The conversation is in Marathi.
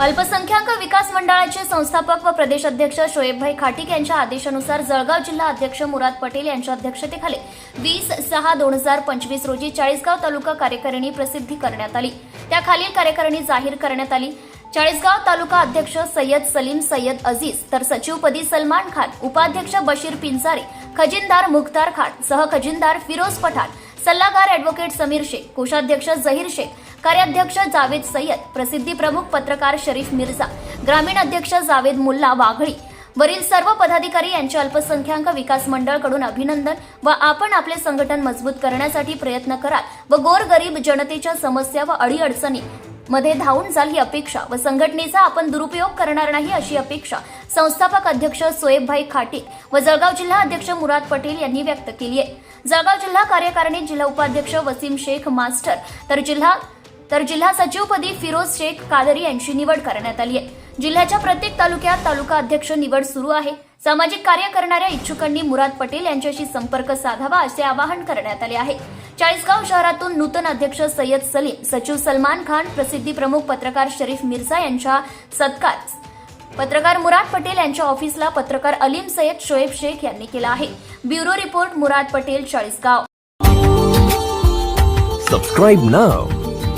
अल्पसंख्याक विकास मंडळाचे संस्थापक व प्रदेश अध्यक्ष शोएबभाई खाटिक यांच्या आदेशानुसार जळगाव जिल्हा अध्यक्ष मुराद पटेल यांच्या अध्यक्षतेखाली वीस सहा दोन हजार पंचवीस रोजी चाळीसगाव तालुका कार्यकारिणी प्रसिद्धी करण्यात आली. त्याखालील कार्यकारिणी जाहीर करण्यात आली. चाळीसगाव तालुका अध्यक्ष सय्यद सलीम सय्यद अजीज तर सचिवपदी सलमान खान उपाध्यक्ष बशीर पिंचारे खजिनदार मुख्तार खान सहखजिनदार फिरोज पठाण सल्लागार अॅडव्होकेट समीर शेख कोषाध्यक्ष जहीर शेख कार्याध्यक्ष जावेद सय्यद प्रसिद्धी प्रमुख पत्रकार शरीफ मिर्झा ग्रामीण अध्यक्ष जावेद मुल्ला वाघळी. वरील सर्व पदाधिकारी यांचे अल्पसंख्याक विकास मंडळकडून अभिनंदन व आपण आपले संघटन मजबूत करण्यासाठी प्रयत्न कराल व गोरगरीब जनतेच्या समस्या व अडीअडचणी मध्ये धावून जाल ही अपेक्षा व संघटनेचा आपण दुरुपयोग करणार नाही अशी अपेक्षा संस्थापक अध्यक्ष सोएबभाई खाटीक व जळगाव जिल्हा अध्यक्ष मुराद पटेल यांनी व्यक्त केली आहे. जळगाव जिल्हा कार्यकारिणी जिल्हा उपाध्यक्ष वसीम शेख मास्टर तर जिल्हा तर जिल्हा सचिवपदी फिरोज शेख कादरी यांची निवड करण्यात आली आहे. जिल्ह्याच्या प्रत्येक तालुक्यात तालुका अध्यक्ष निवड सुरू आहे. सामाजिक कार्य करणाऱ्या इच्छुकांनी मुराद पटेल यांच्याशी संपर्क साधावा असे आवाहन करण्यात आले आहे. चाळीसगाव शहरातून नूतन अध्यक्ष सय्यद सलीम सचिव सलमान खान प्रसिद्धी प्रमुख पत्रकार शरीफ मिर्झा यांच्या सत्कार पत्रकार मुराद पटेल यांच्या ऑफिसला पत्रकार अलीम सय्यद शोएब शेख यांनी केला आहे. Bureau report Murad Patel Chalisgaon. Subscribe नाव